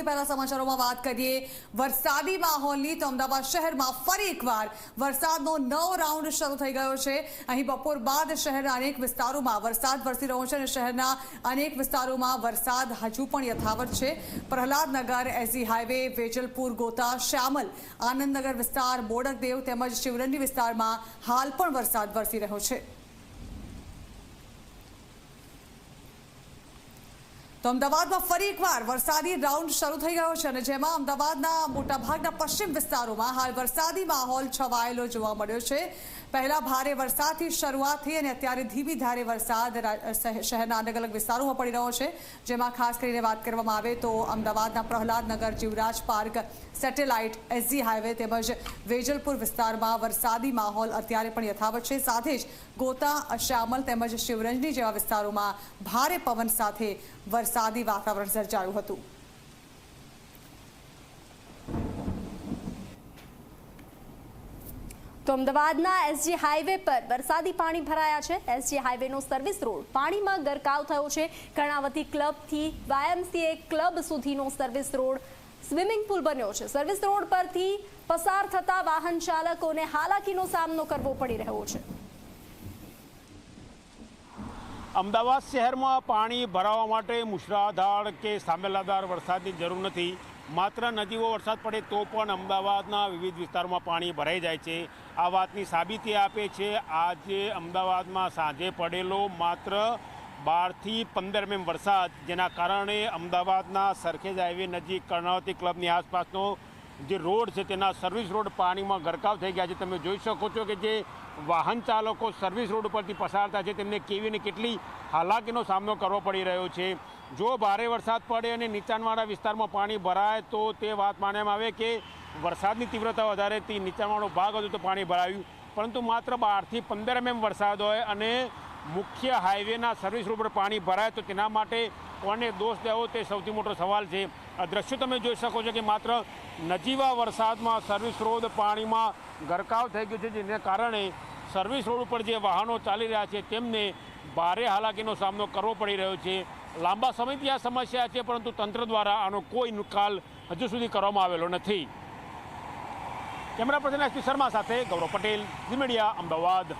સૌથી પહેલા સમાચારોમાં વાત કરીએ. વરસાદી માહોલની તો અમદાવાદ શહેરમાં ફરી એકવાર વરસાદનો નવો રાઉન્ડ શરૂ થઈ ગયો છે. અહીં બપોર બાદ શહેરના અનેક વિસ્તારોમાં વરસાદ વરસી રહ્યો છે અને શહેરના અનેક વિસ્તારોમાં વરસાદ હજુ પણ યથાવત છે. પ્રહલાદનગર, એસી હાઈવે, વેજલપુર, ગોતા, શ્યામલ, આનંદનગર વિસ્તાર, બોડકદેવ તેમજ શિવરંજી વિસ્તારમાં હાલ પણ વરસાદ વરસી રહ્યો છે. તો અમદાવાદમાં ફરી એકવાર વરસાદી રાઉન્ડ શરૂ થઈ ગયો છે અને જેમાં અમદાવાદના મોટાભાગના પશ્ચિમ વિસ્તારોમાં હાલ વરસાદી માહોલ છવાયેલો જોવા મળ્યો છે. પહેલા ભારે વરસાદથી શરૂઆત થઈ અને અત્યારે ધીમી ધારે વરસાદ શહેરના અલગ અલગ વિસ્તારોમાં પડી રહ્યો છે. જેમાં ખાસ કરીને વાત કરવામાં આવે તો અમદાવાદના Prahladnagar, Jivraj park, satellite, SG highway તેમજ વેજલપુર વિસ્તારમાં વરસાદી માહોલ અત્યારે પણ યથાવત છે. સાથે જ ગોતા, શ્યામલ તેમજ શિવરંજની જેવા વિસ્તારોમાં ભારે પવન સાથે વરસાદી વાતાવરણ સર્જાયું હતું. તો અમદાવાદના એસજી હાઈવે પર વરસાદી પાણી ભરાયા છે. એસજી હાઈવેનો સર્વિસ રોડ પાણીમાં ગરકાવ થયો છે. કર્ણાવતી ક્લબથી વાયએમસીએ ક્લબ સુધીનો સર્વિસ રોડ સ્વિમિંગ પુલ બન્યો છે. સર્વિસ રોડ પરથી પસાર થતા વાહન ચાલકોને હાલાકીનો સામનો કરવો પડી રહ્યો છે. અમદાવાદ શહેરમાં પાણી ભરાવા માટે મુશળાધાર કે સાંભેલાધાર વરસાદની જરૂર નથી. માત્ર નદીઓ વરસાદ પડે તો પણ અમદાવાદના વિવિધ વિસ્તારોમાં પાણી ભરાઈ જાય છે. આ વાતની સાબિતી આપે છે. આજે અમદાવાદમાં સાંજે પડેલો માત્ર બારથી પંદર એમ વરસાદ, જેના કારણે અમદાવાદના સરખેજ હાઈવે નજીક કર્ણાવતી ક્લબની આસપાસનો જે રોડ છે તેના સર્વિસ રોડ પાણીમાં ગરકાવ થઈ ગયા છે. તમે જોઈ શકો છો કે જે વાહન ચાલકો સર્વિસ રોડ ઉપરથી પસાર થાય છે, તેમને કેવી ને કેટલી હાલાકીનો સામનો કરવો પડી રહ્યો છે. જો ભારે વરસાદ પડે અને નીચાણવાળા વિસ્તારમાં પાણી ભરાય, તો તે વાત માનવામાં આવે કે વરસાદની તીવ્રતા વધારે, તે નીચાણવાળો ભાગ હતો તો પાણી ભરાયું. પરંતુ માત્ર બારથી પંદર એમએમ વરસાદ હોય અને મુખ્ય હાઈવેના સર્વિસ રોડ પર પાણી ભરાય, તો તેના માટે કોને દોષ દેવો તે સૌથી મોટો સવાલ છે. આ દ્રશ્યો તમે જોઈ શકો છો કે માત્ર નજીવા વરસાદમાં સર્વિસ રોડ પાણીમાં ગરકાવ થઈ ગયો છે, જેને કારણે સર્વિસ રોડ ઉપર જે વાહનો ચાલી રહ્યા છે, તેમને ભારે હાલાકીનો સામનો કરવો પડી રહ્યો છે. લાંબા સમયથી આ સમસ્યા છે, પરંતુ તંત્ર દ્વારા આનો કોઈ નિકાલ હજુ સુધી કરવામાં આવેલો નથી. કેમેરા પર્સન એસપી શર્મા સાથે ગૌરવ પટેલ ઝી મીડિયા, અમદાવાદ.